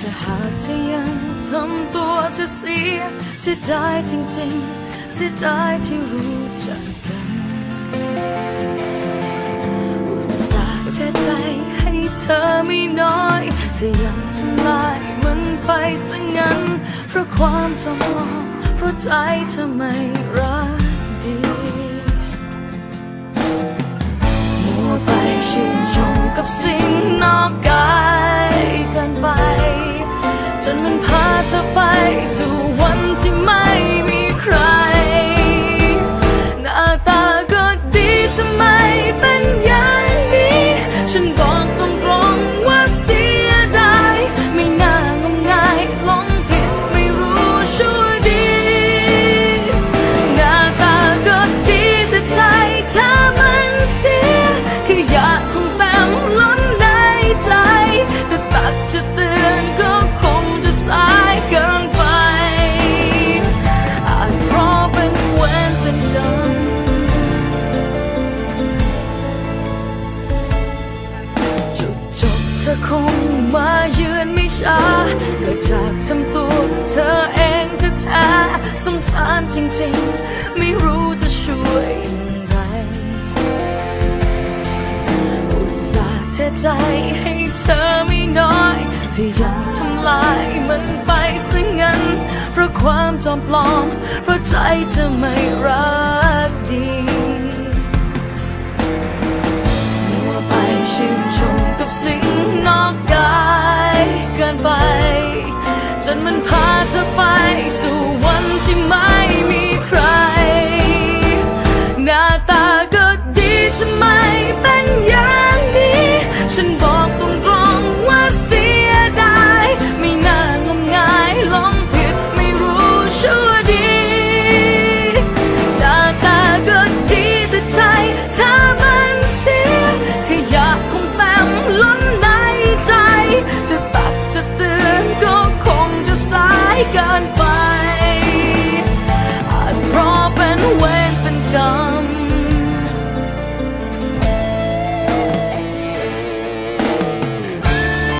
ถ้าหากเธอยังทำตัวเสียเสียเสียดายจริงๆเสียดายที่รู้จักกันอุตส่าห์เทใจให้เธอไม่น้อยเธอยังทำลายมันไปซะงั้น เพราะความจำลองเพราะใจเธอไม่รักา อคงมาเยือนไม่ช้าเกิดจากทำตัวเธอเองจะแท้สงสารจริงๆ ไม่รู้จะช่วยอย่างไร อุตส่าห์เทใจให้เธอไม่น้อยที่ยังทำลายมันไปซะงั้น เพราะความจอมปลอม เพราะใจเธอไม่รัก นมันพาเธอไปสู่วันที่ไม่มีใคร